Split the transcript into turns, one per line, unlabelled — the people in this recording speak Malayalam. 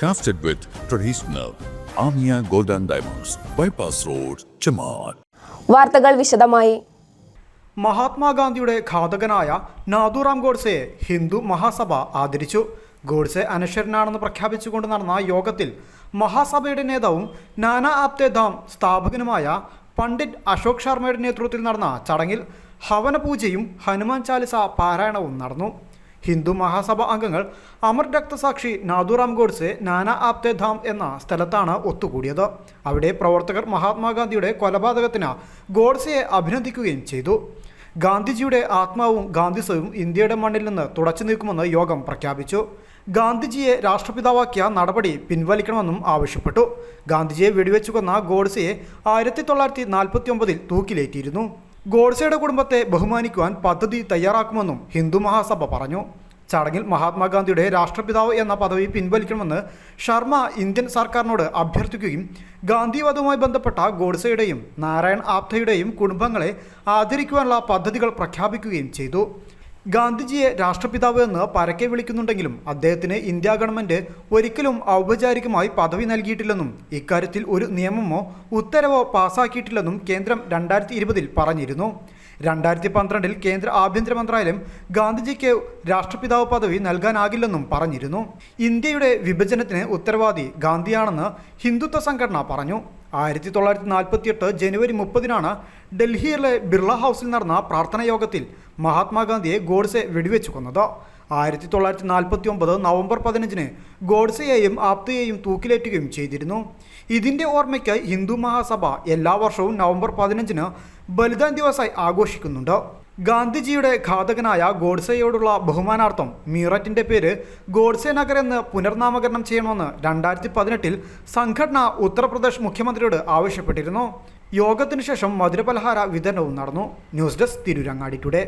Crafted with traditional Amia Golden Diamonds, Bypass Road, Chaman.
വാർത്തകൾ വിശദമായി.
മഹാത്മാഗാന്ധിയുടെ ഘാതകനായ നാഥുറാം ഗോഡ്സെയെ ഹിന്ദു മഹാസഭ ആദരിച്ചു. ഗോഡ്സെ അനശ്വരനാണെന്ന് പ്രഖ്യാപിച്ചുകൊണ്ട് നടന്ന യോഗത്തിൽ മഹാസഭയുടെ നേതാവും നാനാ ആപ്തേ ധാം സ്ഥാപകനുമായ പണ്ഡിറ്റ് അശോക് ശർമ്മയുടെ നേതൃത്വത്തിൽ നടന്ന ചടങ്ങിൽ ഹവനപൂജയും ഹനുമാൻ ചാലിസ പാരായണവും നടന്നു. ഹിന്ദു മഹാസഭ അംഗങ്ങൾ അമർ രക്തസാക്ഷി നാദുറാം ഗോഡ്സെ നാനാ ആപ്തെ ധാം എന്ന സ്ഥലത്താണ് ഒത്തുകൂടിയത്. അവിടെ പ്രവർത്തകർ മഹാത്മാഗാന്ധിയുടെ കൊലപാതകത്തിന് ഗോഡ്സെയെ അഭിനന്ദിക്കുകയും ചെയ്തു. ഗാന്ധിജിയുടെ ആത്മാവും ഗാന്ധിസവും ഇന്ത്യയുടെ മണ്ണിൽ നിന്ന് തുടച്ചു നീക്കുമെന്ന് യോഗം പ്രഖ്യാപിച്ചു. ഗാന്ധിജിയെ രാഷ്ട്രപിതാവാക്കിയ നടപടി പിൻവലിക്കണമെന്നും ആവശ്യപ്പെട്ടു. ഗാന്ധിജിയെ വെടിവെച്ചു കൊന്ന ഗോഡ്സെയെ ആയിരത്തി തൊള്ളായിരത്തി നാൽപ്പത്തി ഒമ്പതിൽ തൂക്കിലേറ്റിയിരുന്നു. ഗോഡ്സെയുടെ കുടുംബത്തെ ബഹുമാനിക്കുവാൻ പദ്ധതി തയ്യാറാക്കുമെന്നും ഹിന്ദു മഹാസഭ പറഞ്ഞു. ചടങ്ങിൽ മഹാത്മാഗാന്ധിയുടെ രാഷ്ട്രപിതാവ് എന്ന പദവി പിൻവലിക്കണമെന്ന് ശർമ്മ ഇന്ത്യൻ സർക്കാരിനോട് അഭ്യർത്ഥിക്കുകയും ഗാന്ധിവാദവുമായി ബന്ധപ്പെട്ട ഗോഡ്സെയുടെയും നാരായൺ ആപ്തയുടെയും കുടുംബങ്ങളെ ആദരിക്കുവാനുള്ള പദ്ധതികൾ പ്രഖ്യാപിക്കുകയും ചെയ്തു. ഗാന്ധിജിയെ രാഷ്ട്രപിതാവ് എന്ന് പരക്കെ വിളിക്കുന്നുണ്ടെങ്കിലും അദ്ദേഹത്തിന് ഇന്ത്യ ഗവൺമെന്റ് ഒരിക്കലും ഔപചാരികമായി പദവി നൽകിയിട്ടില്ലെന്നും ഇക്കാര്യത്തിൽ ഒരു നിയമമോ ഉത്തരവോ പാസാക്കിയിട്ടില്ലെന്നും കേന്ദ്രം രണ്ടായിരത്തി ഇരുപതിൽ പറഞ്ഞിരുന്നു. രണ്ടായിരത്തി പന്ത്രണ്ടിൽ കേന്ദ്ര ആഭ്യന്തര മന്ത്രാലയം ഗാന്ധിജിക്ക് രാഷ്ട്രപിതാവ് പദവി നൽകാനാകില്ലെന്നും പറഞ്ഞിരുന്നു. ഇന്ത്യയുടെ വിഭജനത്തിന് ഉത്തരവാദി ഗാന്ധിയാണെന്ന് ഹിന്ദുത്വ സംഘടന പറഞ്ഞു. ആയിരത്തി തൊള്ളായിരത്തി നാൽപ്പത്തിയെട്ട് ജനുവരി മുപ്പതിനാണ് ഡൽഹിയിലെ ബിർള ഹൗസിൽ നടന്ന പ്രാർത്ഥനാ യോഗത്തിൽ മഹാത്മാഗാന്ധിയെ ഗോഡ്സെ വെടിവെച്ചു കൊന്നത് ആയിരത്തി തൊള്ളായിരത്തി നാൽപ്പത്തി ഒമ്പത് നവംബർ പതിനഞ്ചിന് ഗോഡ്സെയെയും ആപ്തയെയും തൂക്കിലേറ്റുകയും ചെയ്തിരുന്നു. ഇതിന്റെ ഓർമ്മയ്ക്ക് ഹിന്ദു മഹാസഭ എല്ലാ വർഷവും നവംബർ പതിനഞ്ചിന് ബലിദാൻ ദിവസായി ആഘോഷിക്കുന്നുണ്ട്. ഗാന്ധിജിയുടെ ഘാതകനായ ഗോഡ്സെയോടുള്ള ബഹുമാനാർത്ഥം മീററ്റിന്റെ പേര് ഗോഡ്സെ നഗർ എന്ന് പുനർനാമകരണം ചെയ്യണമെന്ന് രണ്ടായിരത്തി പതിനെട്ടിൽ സംഘടന ഉത്തർപ്രദേശ് മുഖ്യമന്ത്രിയോട് ആവശ്യപ്പെട്ടിരുന്നു. യോഗത്തിനു ശേഷം മധുരപലഹാര വിതരണവും നടന്നു. News desk Tirurangadi today